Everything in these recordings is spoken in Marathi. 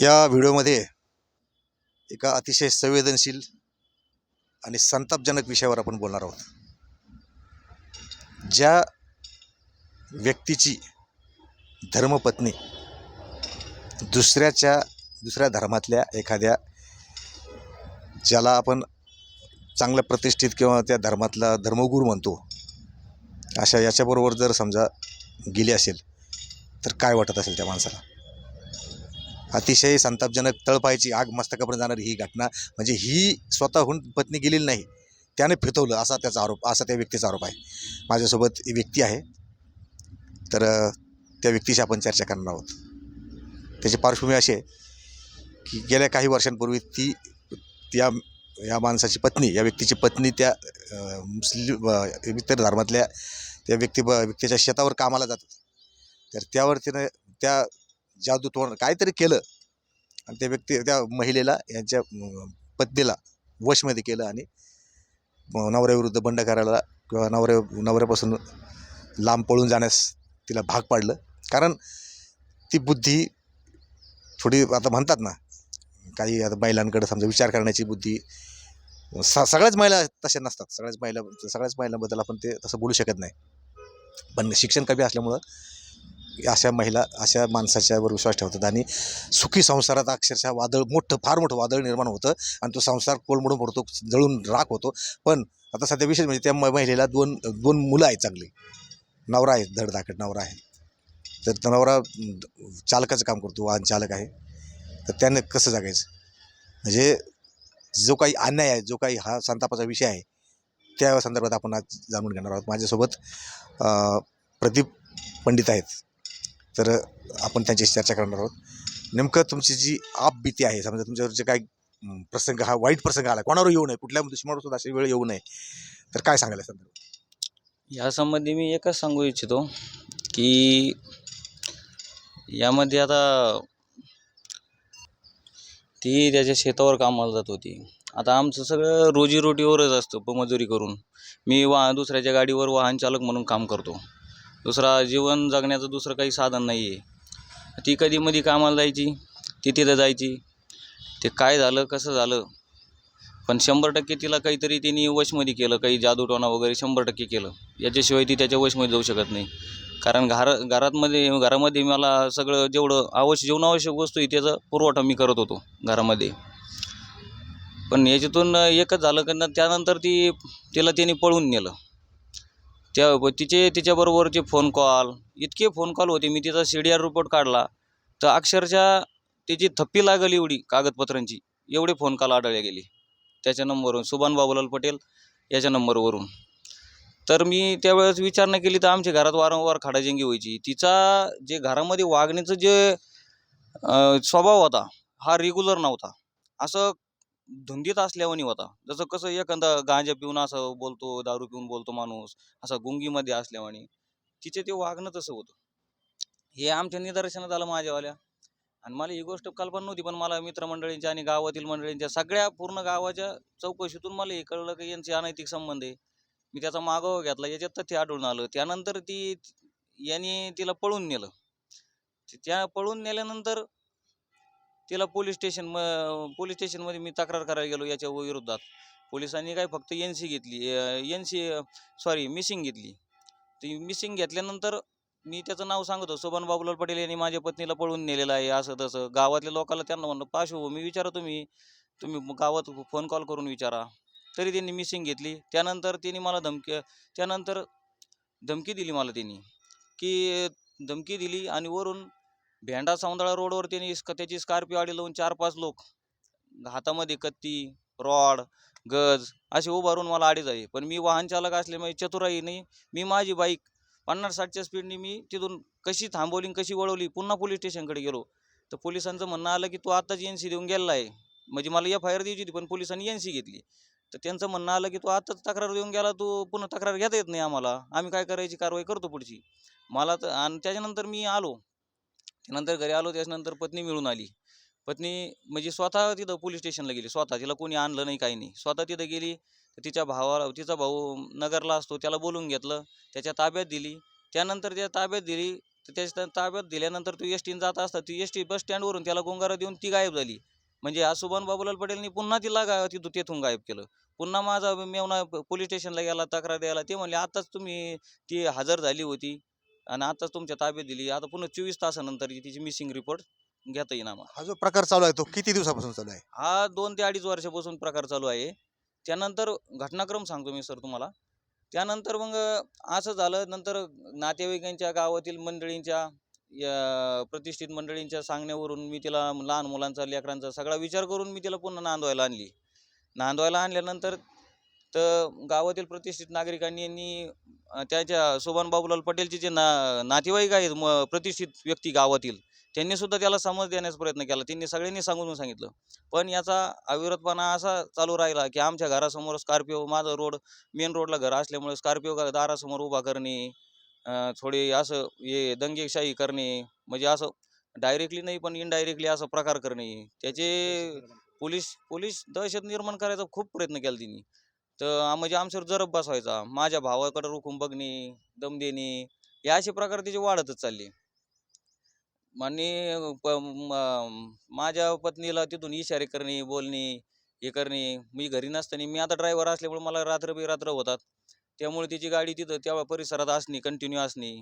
या व्हिडिओमध्ये एका अतिशय संवेदनशील आणि संतापजनक विषयावर आपण बोलणार आहोत. ज्या व्यक्तीची धर्मपत्नी दुसऱ्याच्या दुसऱ्या धर्मातल्या एखाद्या ज्याला आपण चांगल्या प्रतिष्ठित किंवा त्या धर्मातला धर्मगुरू म्हणतो अशा याच्याबरोबर जर समजा गेली असेल तर काय वाटत असेल त्या माणसाला? अतिशय संतापजनक तळपायची आग मस्तकापर्यंत जाणारी ही घटना. म्हणजे ही स्वतःहून पत्नी गेलेली नाही. त्याने फितवलं असा त्याचा आरोप असा त्या व्यक्तीचा आरोप आहे. माझ्यासोबत ही व्यक्ती आहे. तर त्या व्यक्तीशी आपण चर्चा करणार आहोत. त्याची पार्श्वभूमी अशी आहे की गेल्या काही वर्षांपूर्वी ती त्या या माणसाची पत्नी या व्यक्तीची पत्नी त्या मुस्लिम इतर धर्मातल्या त्या व्यक्ती व्यक्तीच्या शेतावर कामाला जातात तर त्यावर तिनं त्या जादूतोड काहीतरी केलं. आणि त्या व्यक्ती त्या महिलेला यांच्या पत्नीला वशमध्ये केलं आणि नवऱ्याविरुद्ध बंड करायला किंवा नवऱ्या नवऱ्यापासून लांब पळून जाण्यास तिला भाग पाडलं. कारण ती बुद्धी थोडी आता म्हणतात ना काही आता महिलांकडे समजा विचार करण्याची बुद्धी स सगळ्याच महिला तशा नसतात. सगळ्याच महिला सगळ्याच महिलांबद्दल आपण ते तसं बोलू शकत नाही. पण शिक्षण कमी असल्यामुळं अशा महिला अशा माणसाच्यावर विश्वास ठेवतात. आणि सुखी संसारात अक्षरशः वादळ मोठं फार मोठं वादळ निर्माण होतं. आणि तो संसार कोलमडून पडतो जळून राख होतो. पण आता सध्या विशेष म्हणजे त्या म- महिलेला दोन दोन मुलं आहेत चांगली. नवरा आहे धडधाकट नवरा आहे. तर नवरा चालकाचं काम करतो वाहन चालक आहे. तर त्यानं कसं जगायचं? म्हणजे जो काही अन्याय आहे जो काही हा संतापाचा विषय आहे त्या संदर्भात आपण आज जाणून घेणार आहोत. माझ्यासोबत प्रदीप पंडित आहेत. तर आपण त्यांच्याशी चर्चा करणार आहोत. नेमकं तुमची जी आपबीती आहे समजा तुमच्यावर जे काय प्रसंग हा वाईट प्रसंग आला कोणावर येऊ नये कुठल्या दुश्मनावर सुद्धा अशी वेळ येऊ नये तर काय सांगायला संदर्भात यासंबंधी मी एकच सांगू इच्छितो की यामध्ये आता ती त्याच्या शेतावर कामाला जात होती. आता आमचं सगळं रोजीरोटीवरच असतं प मजुरी करून. मी वा दुसऱ्याच्या गाडीवर वाहन चालक म्हणून काम करतो. दुसरा जीवन जगण्याचं दुसरं काही साधन नाही आहे. ती कधी मधी कामाला जायची ती तिथं जायची. ते काय झालं कसं झालं? पण शंभर टक्के तिला काहीतरी तिने वशमध्ये केलं काही जादूटोणा वगैरे शंभर टक्के केलं. याच्याशिवाय ती त्याच्या वशमध्ये जाऊ शकत नाही. कारण घर घरातमध्ये घरामध्ये मला सगळं जेवढं आवश्यक जीवनावश्यक वस्तू आहे त्याचा पुरवठा मी करत होतो घरामध्ये. पण याच्यातून एकच झालं कारण त्यानंतर ती तिला त्याने पळून नेलं. त्या तिचे तिच्याबरोबरचे फोन कॉल इतके फोन कॉल होते. मी तिचा सी डी आर रिपोर्ट काढला. तर अक्षरशः तिची थप्पी लागली एवढी कागदपत्रांची. एवढे फोन कॉल आढळले गेले. त्याच्या नंबरवरून सुभान बाबूलाल पटेल याच्या नंबरवरून तर मी त्यावेळेस विचारणा केली तर आमच्या घरात वारंवार खडाजंगी व्हायची. तिचा जे घरामध्ये वागण्याचं जे स्वभाव होता हा रेग्युलर नव्हता. असं धुंदीत असल्यावानी होता. जसं कसं एखादा गांजा पिऊन असं बोलतो दारू पिऊन बोलतो माणूस असा गुंगीमध्ये असल्यावानी तिचे ते वागणं तसं होतं. हे आमच्या निदर्शनात आलं माझ्यावाल्या. आणि मला ही गोष्ट कल्पना नव्हती पण मला मित्रमंडळींच्या आणि गावातील मंडळींच्या सगळ्या पूर्ण गावाच्या चौकशीतून मला हे कळलं की यांचे अनैतिक संबंध आहे. मी त्याचा मागोवा घेतला याच्यात तथ्य आढळून आलं. त्यानंतर ती यांनी तिला पळून नेलं. त्या पळून नेल्यानंतर तिला पोलीस स्टेशन म पोलीस स्टेशनमध्ये मी तक्रार करायला गेलो याच्या विरोधात. पोलिसांनी काय फक्त एन सी घेतली एन सी सॉरी मिसिंग घेतली. ती मिसिंग घेतल्यानंतर मी त्याचं नाव सांगतो सोबन बाबूलाल पटेल यांनी माझ्या पत्नीला पळून नेलेलं आहे असं तसं. गावातल्या लोकांना त्यांना म्हणलं पार्श्वभूमी विचारा तुम्ही. तुम्ही गावात फोन कॉल करून विचारा. तरी त्यांनी मिसिंग घेतली. त्यानंतर त्यांनी मला धमकी त्यानंतर धमकी दिली मला त्यांनी. की धमकी दिली आणि वरून भेंडा सौंदळा रोडवर त्यांनी स्क- त्याची स्कॉर्पिओ आडी लावून चार पाच लोक. हातामध्ये कत्ती रॉड गज असे उभारून मला आडीच आहे. पण मी वाहन चालक असल्यामुळे नाही मी माझी बाईक पन्नास साठच्या स्पीडने मी तिथून कशी थांबवली कशी वळवली पुन्हा पोलीस स्टेशनकडे गेलो. तर पोलिसांचं म्हणणं आलं की तू आत्ताच एन सी देऊन गेलेला आहे. म्हणजे मला एफ आय आर द्यायची होती पण पोलिसांनी एन सी घेतली. तर त्यांचं म्हणणं आलं की तू आत्ताच तक्रार देऊन गेला तू पुन्हा तक्रार घेता येत नाही आम्हाला. आम्ही काय करायची कारवाई करतो पुढची. मला तर आणि त्याच्यानंतर मी आलो. त्यानंतर घरी आलो त्याच्यानंतर पत्नी मिळून आली. पत्नी म्हणजे स्वतः तिथं पोलीस स्टेशनला गेली स्वतः. तिला कोणी आणलं नाही काही नाही. स्वतः तिथं गेली तर तिच्या भावाला तिचा भाऊ नगरला असतो त्याला बोलून घेतलं त्याच्या ताब्यात दिली. त्यानंतर त्या ताब्यात दिली तर त्याच्या ताब्यात दिल्यानंतर तू एस टीने जात असता ती एस टी बस स्टँडवरून त्याला गोंगारा देऊन ती गायब झाली. म्हणजे आज सुभान बाबूलाल पटेलनी पुन्हा तिला गा तिथून तेथून गायब केलं. पुन्हा माझा मेवना पोलीस स्टेशनला गेला तक्रार द्यायला ते म्हणले आत्ताच तुम्ही ती हजर झाली होती. आणि आताच तुमच्या ताब्यात दिली. आता पुन्हा चोवीस तासानंतर तिची मिसिंग रिपोर्ट घेता येईन आम्हाला. हा जो प्रकार चालू आहे तो किती दिवसापासून चालू आहे? हा दोन ते अडीच वर्षापासून प्रकार चालू आहे. त्यानंतर घटनाक्रम सांगतो मी सर तुम्हाला. त्यानंतर मग असं झालं नंतर नातेवाईकांच्या गावातील मंडळींच्या या प्रतिष्ठित मंडळींच्या सांगण्यावरून मी तिला लहान मुलांचा लेकरांचा सगळा विचार करून मी तिला पुन्हा नांदवायला आणली. नांदवायला आणल्यानंतर तर गावातील प्रतिष्ठित नागरिकांनी यांनी त्याच्या सोबान बाबूलाल पटेलचे जे ना नातेवाईक आहेत म प्रतिष्ठित व्यक्ती गावातील त्यांनी सुद्धा त्याला समज देण्याचा प्रयत्न केला. त्यांनी सगळ्यांनी सांगून सांगितलं. पण याचा अविरतपणा असा चालू राहिला की आमच्या घरासमोर स्कॉर्पिओ माझं रोड मेन रोडला घर असल्यामुळे स्कॉर्पिओ दारासमोर उभा करणे थोडी असं हे दंगेशाही करणे म्हणजे असं डायरेक्टली नाही पण इनडायरेक्टली असं प्रकार करणे. त्याचे पोलीस पोलीस दहशत निर्माण करायचा खूप प्रयत्न केला त्यांनी. तर म्हणजे आमच्यावर जरब बसवायचा. माझ्या भावाकडे रोखून बघणे दम देणे हे असे प्रकार त्याचे वाढतच चालले. आणि प- म- माझ्या पत्नीला तिथून इशारे करणे बोलणे हे करणे. मी घरी नसताना मी आता ड्रायव्हर असल्यामुळे मला रात्र बेरात्र होतात. त्यामुळे तिची गाडी तिथं त्या परिसरात असणे कंटिन्यू असणे.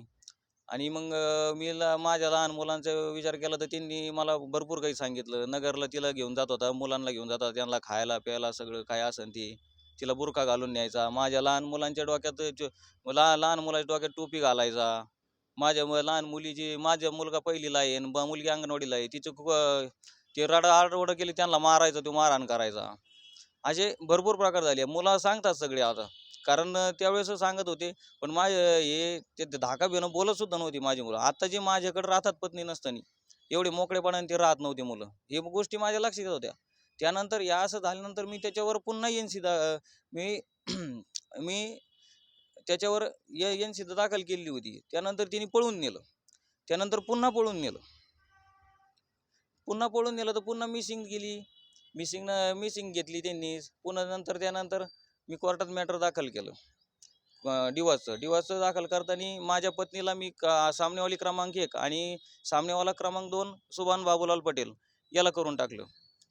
आणि मग मी ला माझ्या लहान मुलांचा विचार केला तर त्यांनी मला भरपूर काही सांगितलं. नगरला तिला घेऊन जात होता मुलांना घेऊन जातात त्यांना खायला प्यायला सगळं काय असेल ते. तिला बुरखा घालून न्यायचा. माझ्या लहान मुलांच्या डोक्यात लहान लहान मुलाच्या डोक्यात टोपी घालायचा. माझ्या मु- लहान मुलीची माझा मुलगा पहिलीला आहे आणि मुलगी अंगणवाडीला आहे. तिचं ते रडा आरडवडं केली त्यांना मारायचा तो मारहाण करायचा. असे भरपूर प्रकार झाले. मुलं सांगतात सगळे आता. कारण त्यावेळेस सांगत होते पण माझे हे ते धाका बिनं बोलतसुद्धा नव्हती माझी मुलं. आता जे माझ्याकडे राहतात पत्नी नसताना एवढे मोकळेपणाने ते राहत नव्हते मुलं. हे गोष्टी माझ्या लक्षात होत्या. त्यानंतर या असं झाल्यानंतर मी त्याच्यावर पुन्हा एन सी मी मी त्याच्यावर एन सी दाखल केलेली होती. त्यानंतर तिने पळून नेलं. त्यानंतर पुन्हा पळून नेलं. पुन्हा पळून नेलं तर पुन्हा मिसिंग गेली मिसिंग मिसिंग घेतली त्यांनी. पुन्हा नंतर त्यानंतर मी कोर्टात मॅटर दाखल केलं. डिवासचं डिवासचं दाखल करताना माझ्या पत्नीला मी का सामनेवाली क्रमांक एक आणि सामनेवाला क्रमांक दोन सुभान बाबूलाल पटेल याला करून टाकलं.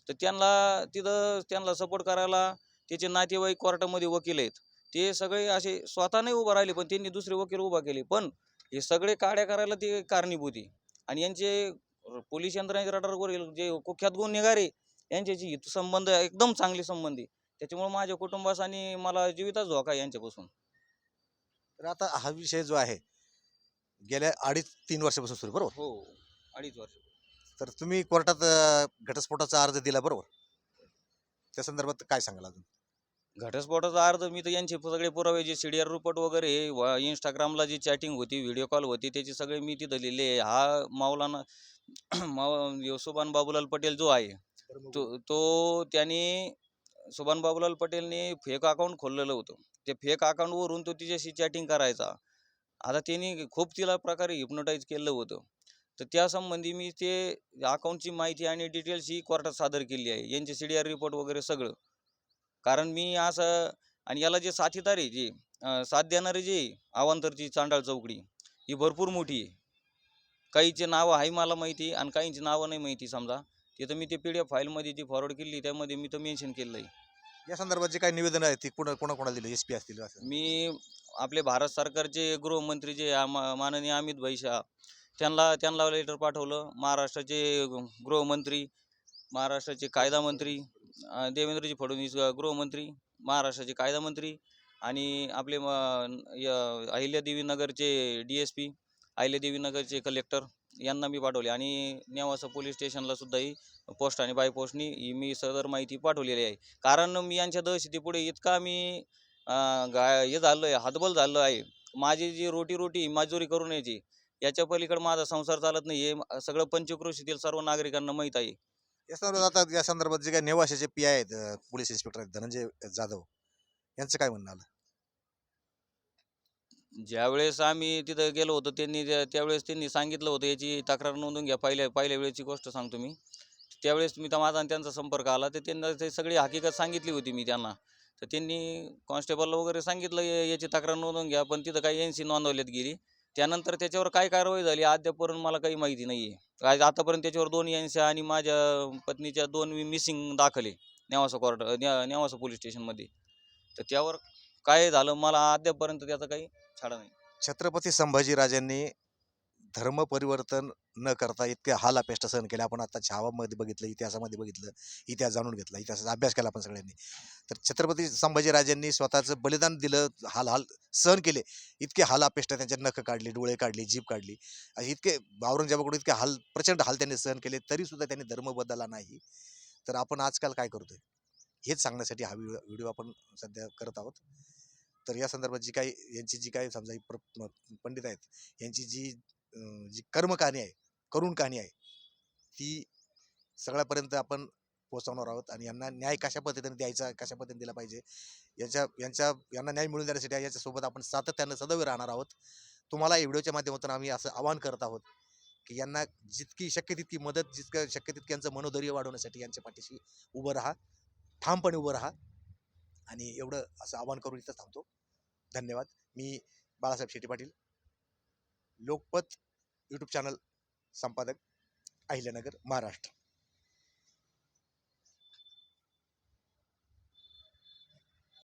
तर त्यांना तिथं त्यांना सपोर्ट करायला त्याचे नातेवाईक कोर्टामध्ये वकील आहेत. ते सगळे असे स्वतः नाही उभं राहिले पण त्यांनी दुसरे वकील उभा केले. पण हे सगळे काड्या करायला ते कारणीभूती आणि यांचे पोलीस यंत्रणेच्या रडारवरील जे कुख्यात गुन्हेगार यांच्याशी हित संबंध एकदम चांगले संबंध आहे. त्याच्यामुळे माझ्या कुटुंबास आणि मला जीवितच धोका आहे यांच्यापासून. तर आता हा विषय जो आहे गेल्या अडीच तीन वर्षापासून सुरू बरोबर? हो अडीच वर्ष. तर तुम्ही कोर्टात अं, घटस्फोटाचा अर्ज दिला बरोबर? त्या संदर्भात काय सांगाल अजून? घटस्फोटाचा अर्थ मी तर यांचे सगळे पुरावे जे सी डी आर रिपोर्ट वगैरे व इंस्टाग्रामला जी चॅटिंग होती व्हिडिओ कॉल होती त्याचे सगळे मी तिथं लिहिले. आहे. हा मावलाना माव योसोबान बाबूलाल पटेल जो आहे तो तो त्यांनी सुभान बाबूलाल पटेलने फेक अकाउंट खोललेलं होतं. ते फेक अकाउंटवरून तो तिच्याशी चॅटिंग करायचा. आता त्यांनी खूप तिला प्रकारे हिप्नोटाईज केलं होतं. तर त्या संबंधी मी ते अकाउंटची माहिती आणि डिटेल्स ही कोर्टात सादर केली आहे. यांचे सी डी आर रिपोर्ट वगैरे सगळं. कारण मी असं आणि याला जे साथीदार आहे जे साथ देणारे जे अवांतरची चांडाळ चौकडी ही भरपूर मोठी आहे. काहीचे नावं आहे मला माहिती आणि काहींची नावं नाही माहिती समजा. तिथं मी ते पी डी एफ फाईलमध्ये ती फॉरवर्ड केली त्यामध्ये मी तर मेन्शन केलं आहे या संदर्भात जे काही निवेदन आहे ती कोणा कोणाकोणाला दिलं? एस पी असतील असं? मी आपले भारत सरकारचे गृहमंत्री जे मा- माननीय अमित भाई शहा त्यांना त्यांना लेटर पाठवलं. महाराष्ट्राचे गृहमंत्री महाराष्ट्राचे कायदा मंत्री देवेंद्रजी फडणवीस गृहमंत्री महाराष्ट्राचे कायदा मंत्री आणि आपले म- य- अहिल्यादेवी नगरचे डी एस पी अहिल्यादेवी नगरचे कलेक्टर यांना मी पाठवले. आणि नेवासा पोलीस स्टेशनला सुद्धा ही पोस्ट आणि बाय पोस्टनी ही मी सदर माहिती पाठवलेली आहे. कारण मी यांच्या दहशतीपुढे इतका मी गा हे झालं आहे हातबल झालं आहे माझी जी रोटी रोटी मजुरी करून यायची याच्या पलीकडे माझा संसार चालत नाही हे सगळं पंचक्रोशीतील सर्व नागरिकांना माहीत आहे. या संदर्भात आता या संदर्भात जे काही नेवाशाचे पी आहेत अं, पोलीस इन्स्पेक्टर आहेत धनंजय जाधव यांचं काय म्हणणं आलं? ज्यावेळेस आम्ही तिथं गेलो होतो त्यांनी त्या- त्यावेळेस त्यांनी सांगितलं होतं याची तक्रार नोंदवून घ्या पहिल्या पहिल्या वेळेची गोष्ट सांगतो मी. त्यावेळेस मी तर माझा आणि त्यांचा संपर्क आला तर त्यांना ते सगळी हकीकत सांगितली होती मी त्यांना. तर त्यांनी कॉन्स्टेबलला वगैरे सांगितलं "या- याची तक्रार नोंदवून घ्या पण तिथं काही एन सी नोंदवल्यात गेली. त्यानंतर त्याच्यावर काय कारवाई झाली अद्यापर्यंत मला काही माहिती नाही आहे आज आतापर्यंत त्याच्यावर दोन यांच्या आणि माझ्या पत्नीच्या दोन मिसिंग दाखले नेवासा कोर्ट न्या नेवासा पोलीस स्टेशनमध्ये तर त्यावर काय झालं मला अद्यापर्यंत त्याचा काही छाडा नाही. छत्रपती संभाजीराजांनी धर्म परिवर्तन न करता इतके हाल अपेष्ट सहन केले आपण आता छावामध्ये बघितलं इतिहासामध्ये बघितलं इतिहास जाणून घेतला इतिहासाचा अभ्यास केला आपण सगळ्यांनी. तर छत्रपती संभाजीराजांनी स्वतःचं बलिदान दिलं हाल हाल सहन केले. इतके हाल अपेष्ट त्यांच्या नख काढली डोळे काढली जीभ काढली. इतके औरंगजेबाकडून इतके हाल प्रचंड हाल त्यांनी सहन केले तरीसुद्धा त्यांनी धर्म बदलला नाही. तर आपण आजकाल काय करतोय? हेच सांगण्यासाठी हा व्हिडिओ व्हिडिओ आपण सध्या करत आहोत. तर या संदर्भात जी काही यांची जी काही समजा पंडित आहेत यांची जी जी कर्म कहाणी आहे करुण कहाणी आहे ती सगळ्यापर्यंत आपण पोहोचवणार आहोत आणि यांना न्याय कशा पद्धतीने द्यायचा कशा पद्धतीने दिला पाहिजे याच्या यांच्या यांना न्याय मिळून देण्यासाठी याच्यासोबत आपण सातत्यानं सदैव राहणार आहोत. तुम्हाला या व्हिडिओच्या माध्यमातून आम्ही असं आवाहन करत आहोत की यांना जितकी शक्य तितकी मदत जितकं शक्य तितकी यांचं मनोधैर्य वाढवण्यासाठी यांच्या पाठीशी उभं राहा ठामपणे उभं राहा आणि एवढं असं आवाहन करून इथं थांबतो. धन्यवाद. मी बाळासाहेब शेट्टी पाटील लोकपत यूट्यूब चॅनल संपादक अहिल्यानगर महाराष्ट्र.